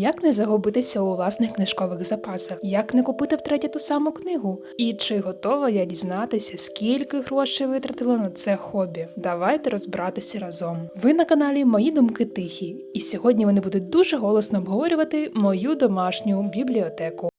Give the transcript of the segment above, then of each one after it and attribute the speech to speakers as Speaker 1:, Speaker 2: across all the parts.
Speaker 1: Як не загубитися у власних книжкових запасах? Як не купити втретє ту саму книгу? І чи готова я дізнатися, скільки грошей витратила на це хобі? Давайте розбиратися разом. Ви на каналі Мої думки тихі, і сьогодні вони будуть дуже голосно обговорювати мою домашню бібліотеку.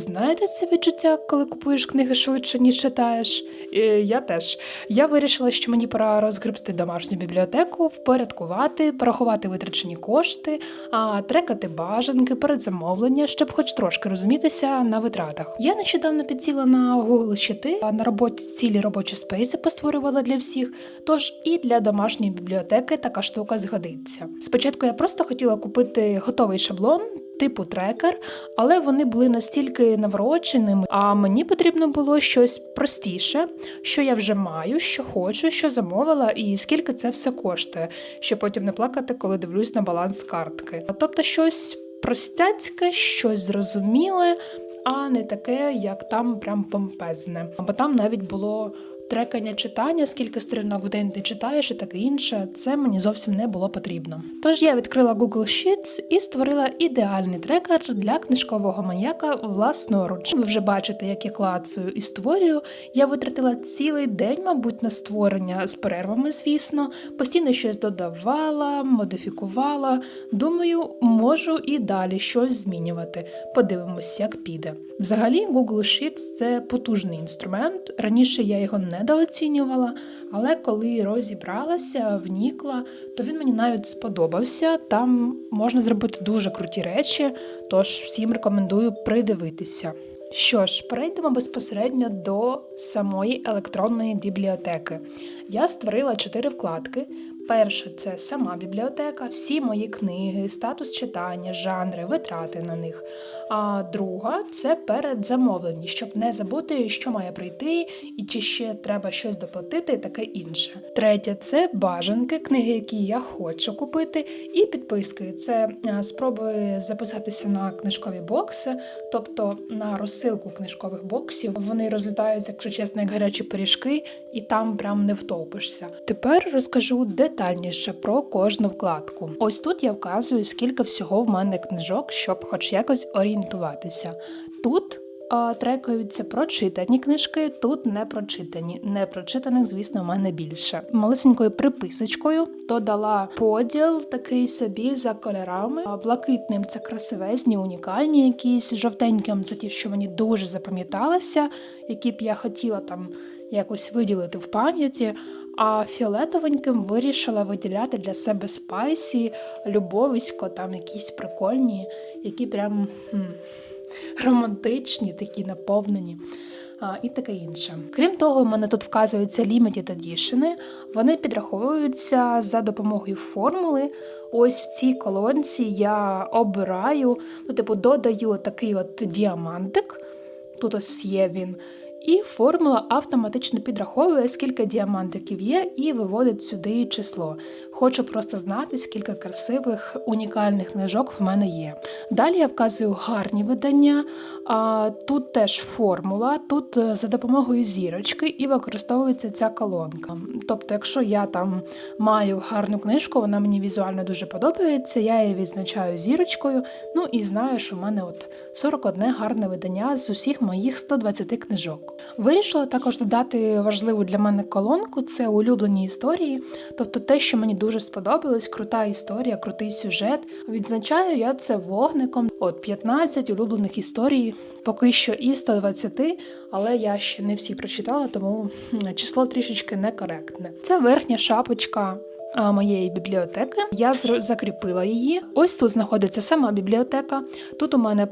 Speaker 1: Знаєте це відчуття, коли купуєш книги швидше, ніж читаєш? Е, я теж. Я вирішила, що мені пора розгребсти домашню бібліотеку, впорядкувати, порахувати витрачені кошти, а трекати бажанки, передзамовлення, щоб хоч трошки розумітися на витратах. Я нещодавно підсіла на Google щити, а на роботі цілі робочі спейси постворювала для всіх. Тож і для домашньої бібліотеки така штука згодиться. Спочатку я просто хотіла купити готовий шаблон. Типу трекер, але вони були настільки навороченими, а мені потрібно було щось простіше, що я вже маю, що хочу, що замовила, і скільки це все коштує, щоб потім не плакати, коли дивлюсь на баланс картки. Тобто щось простяцьке, щось зрозуміле, а не таке, як там прям помпезне. Бо там навіть було. Трекання читання, скільки сторінок в день ти читаєш і таке інше, це мені зовсім не було потрібно. Тож я відкрила Google Sheets і створила ідеальний трекер для книжкового маньяка власноруч. Ви вже бачите, як я клацаю і створюю. Я витратила цілий день, мабуть, на створення з перервами, звісно, постійно щось додавала, модифікувала. Думаю, можу і далі щось змінювати. Подивимось, як піде. Взагалі, Google Sheets це потужний інструмент. Раніше я його не недооцінювала, але коли розібралася, внікла, то він мені навіть сподобався. Там можна зробити дуже круті речі, тож всім рекомендую придивитися. Що ж, перейдемо безпосередньо до самої електронної бібліотеки. Я створила чотири вкладки. Перша це сама бібліотека, всі мої книги, статус читання, жанри, витрати на них. А друга це передзамовлення, щоб не забути, що має прийти, і чи ще треба щось доплатити, і таке інше. Третя це бажанки, книги, які я хочу купити, і підписки. Це спроби записатися на книжкові бокси, тобто на розсилку книжкових боксів. Вони розлітаються, якщо чесно, як гарячі пиріжки, і там прям не втопишся. Тепер розкажу детальніше про кожну вкладку. Ось тут я вказую, скільки всього в мене книжок, щоб хоч якось орієнтуватися. Тут трекаються прочитані книжки, тут не прочитані. Непрочитаних, звісно, в мене більше. Малесенькою приписочкою то дала поділ такий собі за кольорами. Блакитним це красивезні, унікальні якісь, жовтеньким це ті, що мені дуже запам'яталися, які б я хотіла там якось виділити в пам'яті. А фіолетовеньким вирішила виділяти для себе спайсі, любовисько, там якісь прикольні, які прям хм, романтичні, такі наповнені. І таке інше. Крім того, в мене тут вказуються limited edition. Вони підраховуються за допомогою формули. Ось в цій колонці я обираю, ну, типу, додаю такий от діамантик. Тут ось є він. І формула автоматично підраховує, скільки діамантиків є, і виводить сюди число. Хочу просто знати, скільки красивих унікальних книжок в мене є. Далі я вказую гарні видання. Тут теж формула, тут е, за допомогою зірочки і використовується ця колонка. Тобто, якщо я там маю гарну книжку, вона мені візуально дуже подобається, я її відзначаю зірочкою. Ну і знаю, що в мене от 41 гарне видання з усіх моїх 120 книжок. Вирішила також додати важливу для мене колонку це улюблені історії, тобто те, що мені дуже сподобалось, крута історія, крутий сюжет. Відзначаю я це вогником. От 15 улюблених історій, поки що і 120, але я ще не всі прочитала, тому число трішечки некоректне. Це верхня шапочка. Моєї бібліотеки я закріпила її. Ось тут знаходиться сама бібліотека. Тут у мене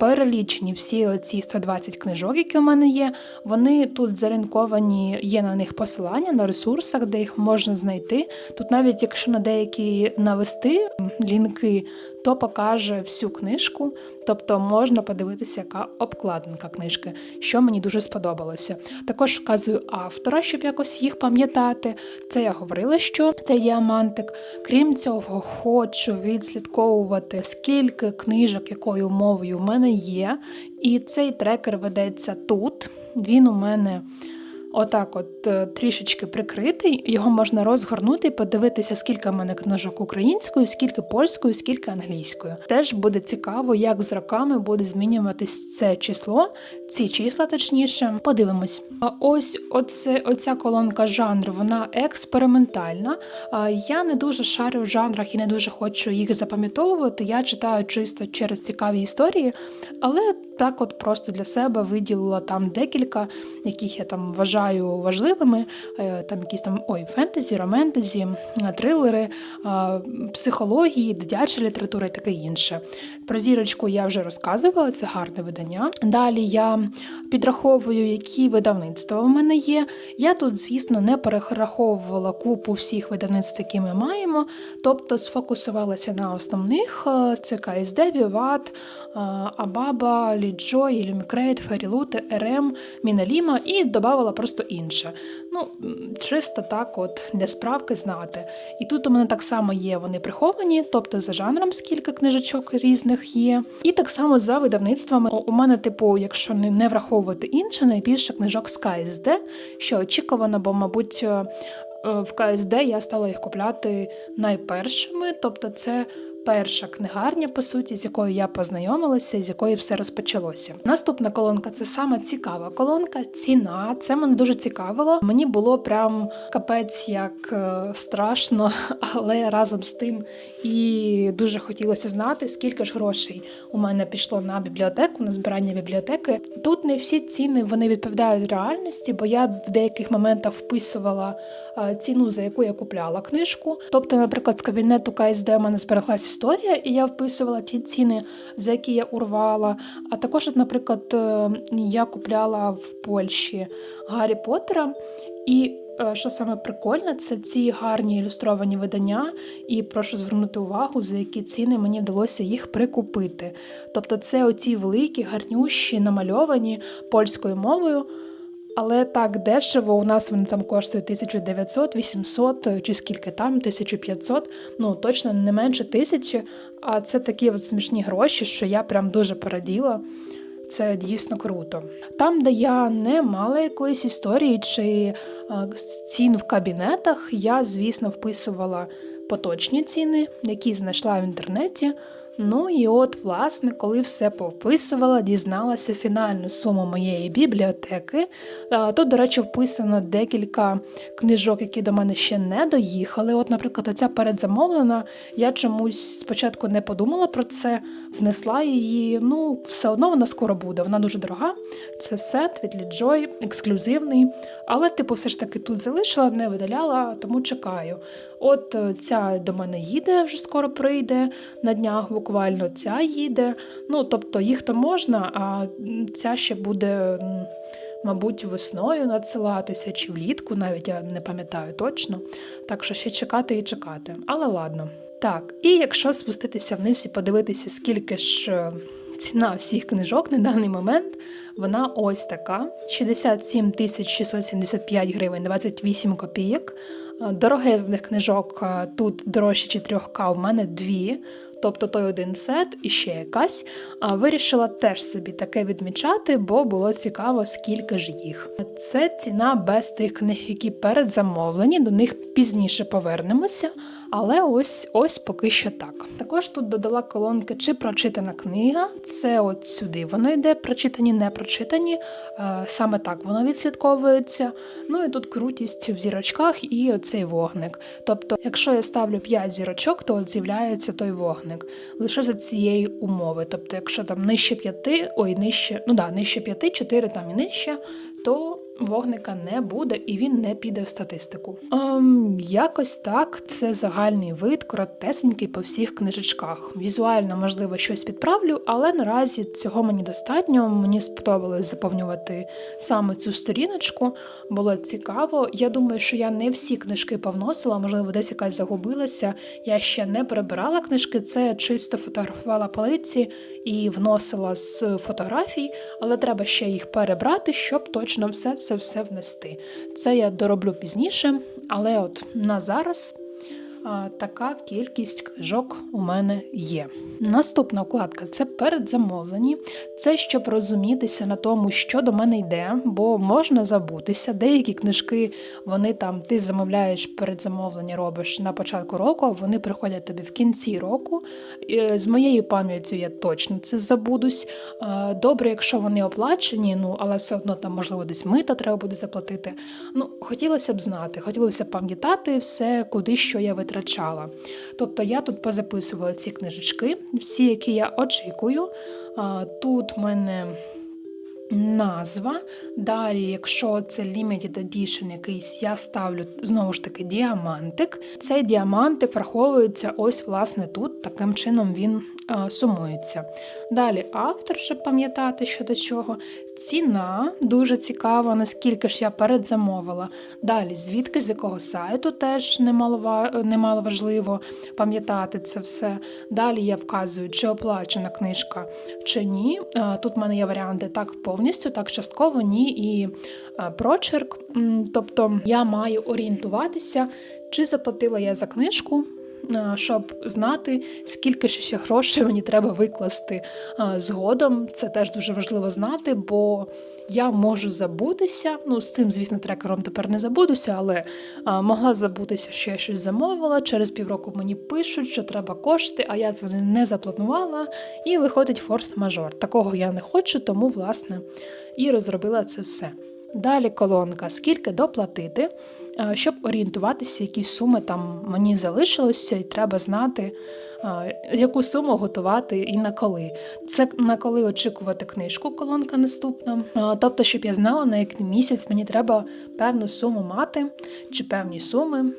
Speaker 1: перелічені всі ці 120 книжок, які у мене є. Вони тут заринковані, є на них посилання на ресурсах, де їх можна знайти. Тут, навіть якщо на деякі навести лінки, то покаже всю книжку, тобто можна подивитися, яка обкладинка книжки, що мені дуже сподобалося. Також вказую автора, щоб якось їх пам'ятати. Це я говорила, що це діамантик. Крім цього, хочу відслідковувати, скільки книжок, якою мовою в мене є. І цей трекер ведеться тут. Він у мене отак, от е, трішечки прикритий. Його можна розгорнути і подивитися, скільки в мене книжок українською, скільки польською, скільки англійською. Теж буде цікаво, як з роками буде змінюватись це число, ці числа, точніше. Подивимось. Ось оце, оця колонка жанру, вона експериментальна. Я не дуже шарю в жанрах і не дуже хочу їх запам'ятовувати. Я читаю чисто через цікаві історії, але так, от просто для себе виділила там декілька, яких я там вважаю важливими. Е, Там якісь там ой, фентезі, романтезі, е, трилери, е, психології, дитяча література і таке інше. Про зірочку я вже розказувала, це гарне видання. Далі я підраховую, які видавництва в мене є. Я тут, звісно, не перераховувала купу всіх видавництв, які ми маємо, тобто сфокусувалася на основних: е, це КСД, Віват, Абаба, Ліджо, Ілюмікрейт, Ферілути, РМ, Міналіма і додавала просто інше. Ну, чисто так, от для справки знати. І тут у мене так само є вони приховані, тобто за жанром скільки книжечок різних є. І так само за видавництвами. У мене, типу, якщо не не враховувати інше, найбільше книжок з КСД, що очікувано, бо, мабуть, е, е, в КСД я стала їх купляти найпершими, тобто це. Перша книгарня, по суті, з якою я познайомилася, з якої все розпочалося. Наступна колонка це саме цікава колонка, ціна. Це мене дуже цікавило. Мені було прям капець як е, страшно, але разом з тим і дуже хотілося знати, скільки ж грошей у мене пішло на бібліотеку, на збирання бібліотеки. Тут не всі ціни вони відповідають реальності, бо я в деяких моментах вписувала е, ціну, за яку я купляла книжку. Тобто, наприклад, з кабінету КСД у мене збереглась історія, і я вписувала ті ціни, за які я урвала. А також, наприклад, е, я купляла в Польщі Гаррі Поттера. І е, що саме прикольне, це ці гарні ілюстровані видання, і прошу звернути увагу, за які ціни мені вдалося їх прикупити. Тобто, це оці великі, гарнющі, намальовані польською мовою. Але так дешево, у нас вони там коштують 1900, 800 е, чи скільки там, 1500, ну точно не менше тисячі. А це такі от смішні гроші, що я прям дуже пораділа. Це дійсно круто. Там, де я не мала якоїсь історії чи е, цін в кабінетах, я, звісно, вписувала поточні ціни, які знайшла в інтернеті. Ну і от, власне, коли все повписувала, дізналася фінальну суму моєї бібліотеки. Тут, до речі, вписано декілька книжок, які до мене ще не доїхали. От, наприклад, оця передзамовлена, я чомусь спочатку не подумала про це, внесла її. Ну, все одно вона скоро буде. Вона дуже дорога. Це сет від Ліджой, ексклюзивний. Але, типу, все ж таки тут залишила, не видаляла, тому чекаю. От е, ця до мене їде, вже скоро прийде на днях буквально ця їде. Ну, тобто їх то можна, а ця ще буде, мабуть, весною надсилатися чи влітку, навіть я не пам'ятаю точно. Так що ще чекати і чекати. Але ладно. Так, і якщо спуститися вниз і подивитися, скільки ж е, ціна всіх книжок на даний момент, вона ось така: 67 тисяч 675 гривень 28 копійок. Е, Дорогезних книжок е, тут дорожче 4К, в мене дві, тобто той один сет і ще якась. А Вирішила теж собі таке відмічати, бо було цікаво, скільки ж їх. Це ціна без тих книг, які передзамовлені, до них пізніше повернемося. Але ось ось поки що так. Також тут додала колонки чи прочитана книга. Це от сюди воно йде, прочитані, не прочитані. Е, Саме так воно відслідковується. Ну і тут крутість в зірочках і оцей вогник. Тобто, якщо я ставлю 5 зірочок, то от з'являється той вогник. Лише за цієї умови. Тобто, якщо там нижче 5, ой, нижче, ну да, нижче 5, 4 там і нижче, то вогника не буде і він не піде в статистику. Ем, якось так, це загальний вид, коротесенький по всіх книжечках. Візуально, можливо, щось підправлю, але наразі цього мені достатньо. Мені сподобалось заповнювати саме цю сторіночку. Було цікаво. Я думаю, що я не всі книжки повносила, можливо, десь якась загубилася. Я ще не перебирала книжки, це чисто фотографувала полиці і вносила з фотографій, але треба ще їх перебрати, щоб точно все все внести. Це я дороблю пізніше, але от на зараз така кількість книжок у мене є. Наступна вкладка це передзамовлені. Це щоб розумітися на тому, що до мене йде, бо можна забутися. Деякі книжки вони там ти замовляєш передзамовлення, робиш на початку року, а вони приходять тобі в кінці року. З моєю пам'яттю я точно це забудусь. Добре, якщо вони оплачені, ну але все одно там можливо десь мита треба буде заплатити. Ну, хотілося б знати, хотілося б пам'ятати все, куди що я витрачала. Тобто я тут позаписувала ці книжечки, всі, які я очікую. Тут в мене назва. Далі, якщо це limited edition якийсь, я ставлю знову ж таки діамантик. Цей діамантик враховується ось власне тут, таким чином він е, сумується. Далі автор, щоб пам'ятати, що до чого. Ціна дуже цікава, наскільки ж я передзамовила. Далі, звідки з якого сайту теж немало, немало важливо пам'ятати це все. Далі я вказую, чи оплачена книжка чи ні. Е, Тут в мене є варіанти так повністю, так частково, ні, і е, прочерк. Тобто я маю орієнтуватися, чи заплатила я за книжку. Е, Щоб знати, скільки ще грошей мені треба викласти е, згодом, це теж дуже важливо знати, бо я можу забутися. Ну, з цим, звісно, трекером тепер не забудуся, але могла забутися, що я щось замовила. Через півроку мені пишуть, що треба кошти, а я це не запланувала. І виходить форс-мажор. Такого я не хочу, тому, власне, і розробила це все. Далі колонка, скільки доплатити, щоб орієнтуватися, які суми там мені залишилося, і треба знати, яку суму готувати і на коли. Це на коли очікувати книжку, колонка наступна. Тобто, щоб я знала, на який місяць мені треба певну суму мати чи певні суми.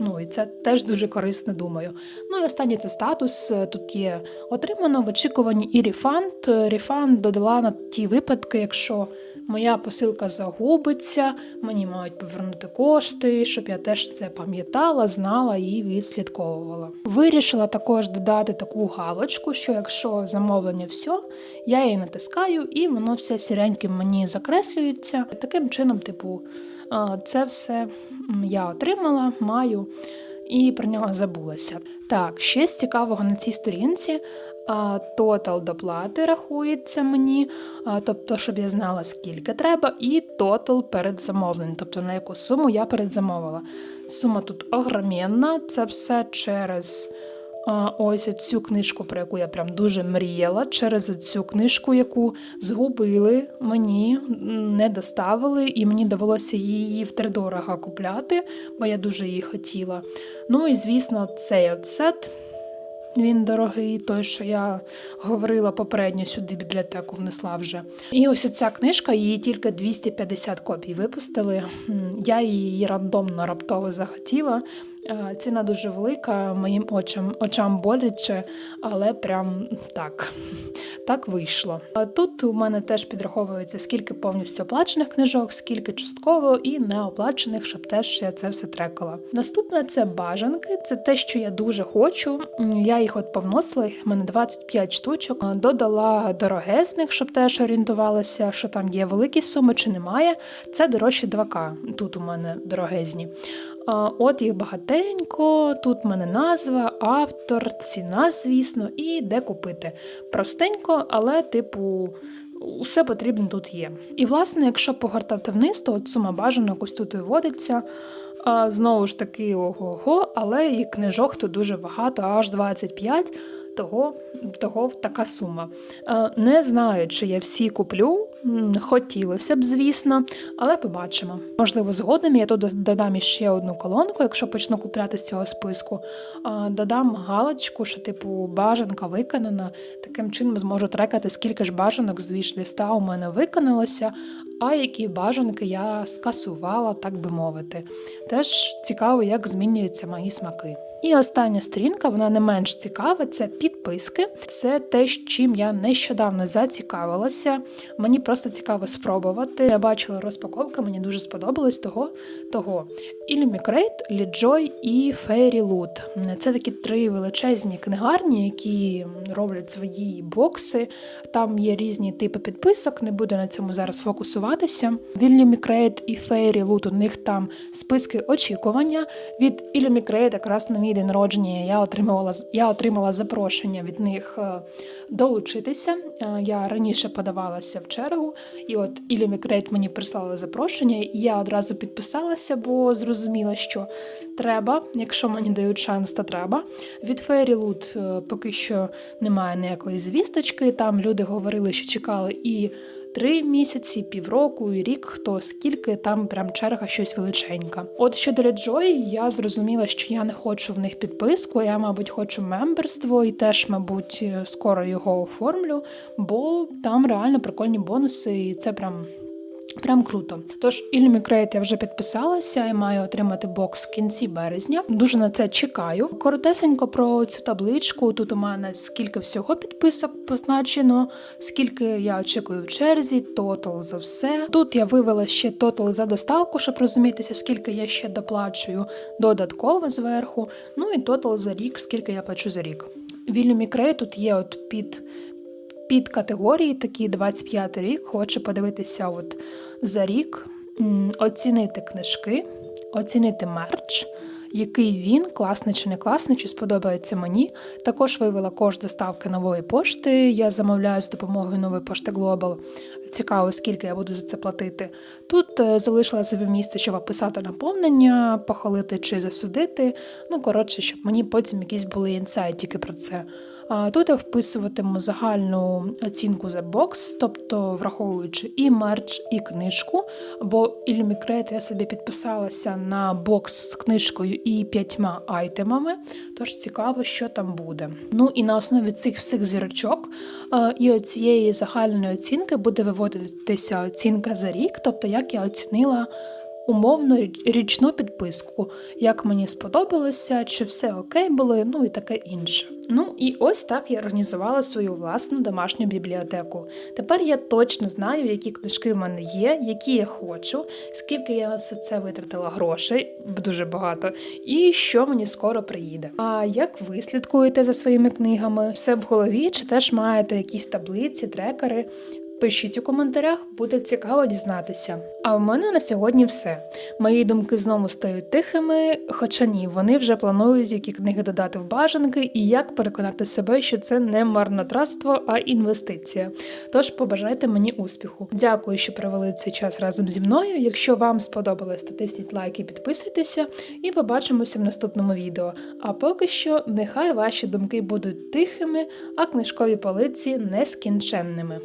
Speaker 1: Ну і це теж дуже корисно, думаю. Ну і останнє це статус. Е, Тут є отримано в очікуванні і рефанд. Е, Рефанд додала на ті випадки, якщо моя посилка загубиться, мені мають повернути кошти, щоб я теж це пам'ятала, знала і відслідковувала. Вирішила також додати таку галочку, що якщо замовлення все, я її натискаю, і воно все сіреньким мені закреслюється. Таким чином, типу, це все я отримала, маю і про нього забулася. Так, ще з цікавого на цій сторінці. Тотал доплати рахується мені, тобто, щоб я знала, скільки треба, і тотал перед замовленням, тобто на яку суму я передзамовила. Сума тут огроменна, це все через ось цю книжку, про яку я прям дуже мріяла, через цю книжку, яку згубили, мені не доставили, і мені довелося її втридорога купляти, бо я дуже її хотіла. Ну і звісно, цей от сет. Він дорогий, той, що я говорила попередньо сюди бібліотеку внесла вже. І ось ця книжка, її тільки 250 копій випустили. Я її рандомно раптово захотіла. Е, Ціна дуже велика, моїм очам, очам боляче, але прям так, так вийшло. Тут у мене теж підраховується, скільки повністю оплачених книжок, скільки частково і неоплачених, щоб теж я це все трекала. Наступне це бажанки, це те, що я дуже хочу. Я їх от повносила, їх в мене 25 штучок. Додала дорогезних, щоб теж орієнтувалася, що там є великі суми чи немає. Це дорожче 2К. Тут у мене дорогезні. От їх багатенько, тут в мене назва, автор, ціна, звісно, і де купити. Простенько, але, типу, усе потрібне тут є. І, власне, якщо погортати вниз, то от сума бажанок ось тут виводиться. А, Знову ж таки, ого-го, але і книжок тут дуже багато, аж 25, того, того така сума. Не знаю, чи я всі куплю. Хотілося б, звісно, але побачимо. Можливо, згодом я тут додам іще одну колонку, якщо почну купляти з цього списку. Додам галочку, що типу бажанка виконана. Таким чином зможу трекати, скільки ж бажанок з віш-ліста у мене виконалося, а які бажанки я скасувала, так би мовити. Теж цікаво, як змінюються мої смаки. І остання сторінка, вона не менш цікава, це підписки. Це те, чим я нещодавно зацікавилася. Мені просто цікаво спробувати. Я бачила розпаковки, мені дуже сподобалось того. того. Ілімікрейт, Ліджой і Фейрі Лут. Це такі три величезні книгарні, які роблять свої бокси. Там є різні типи підписок, не буду на цьому зараз фокусуватися. Від Ілюмікрейт і Фейрі Лут у них там списки очікування. Від Ілюмікрейт якраз на мій день народження я отримувала я отримала запрошення від них е, долучитися. Е, Я раніше подавалася в чергу, і от Ілюмікрейт мені прислали запрошення, і я одразу підписалася, бо зрозуміла, що треба. Якщо мені дають шанс, то треба. Від Фейрі Лут е, поки що немає ніякої звісточки. Там люди говорили, що чекали і три місяці, півроку, рік, хто скільки, там прям черга щось величенька. От щодо Реджой, я зрозуміла, що я не хочу в них підписку, я, мабуть, хочу мемберство і теж, мабуть, скоро його оформлю, бо там реально прикольні бонуси, і це прям. Прям круто. Тож Ілюмікрейт я вже підписалася і маю отримати бокс в кінці березня. Дуже на це чекаю. Коротесенько про цю табличку. Тут у мене скільки всього підписок позначено, скільки я очікую в черзі, тотал за все. Тут я вивела ще тотал за доставку, щоб розумітися, скільки я ще доплачую додатково зверху. Ну і тотал за рік, скільки я плачу за рік. В Ілюмікрейт тут є от під під категорії такі 25 рік, хочу подивитися от за рік, оцінити книжки, оцінити мерч, який він, класний чи не класний, чи сподобається мені. Також вивела кошт доставки нової пошти. Я замовляю з допомогою нової пошти Global. Цікаво, скільки я буду за це платити. Тут е, залишила собі місце, щоб описати наповнення, похвалити чи засудити. Ну, коротше, щоб мені потім якісь були інсайтики про це. Тут я вписуватиму загальну оцінку за бокс, тобто враховуючи і мерч, і книжку. Бо Ілюмікрейт я собі підписалася на бокс з книжкою і п'ятьма айтемами, тож цікаво, що там буде. Ну і на основі цих всіх зірочок і оцієї загальної оцінки буде виводитися оцінка за рік, тобто як я оцінила. Умовно річну підписку, як мені сподобалося, чи все окей було, ну і таке інше. Ну і ось так я організувала свою власну домашню бібліотеку. Тепер я точно знаю, які книжки в мене є, які я хочу, скільки я на це витратила грошей, дуже багато, і що мені скоро приїде. А як ви слідкуєте за своїми книгами? Все в голові, чи теж маєте якісь таблиці, трекери? Пишіть у коментарях, буде цікаво дізнатися. А в мене на сьогодні все. Мої думки знову стають тихими, хоча ні, вони вже планують, які книги додати в бажанки і як переконати себе, що це не марнотратство, а інвестиція. Тож побажайте мені успіху. Дякую, що провели цей час разом зі мною. Якщо вам сподобалось, то тисніть лайк і підписуйтеся, і побачимося в наступному відео. А поки що, нехай ваші думки будуть тихими, а книжкові полиці нескінченними.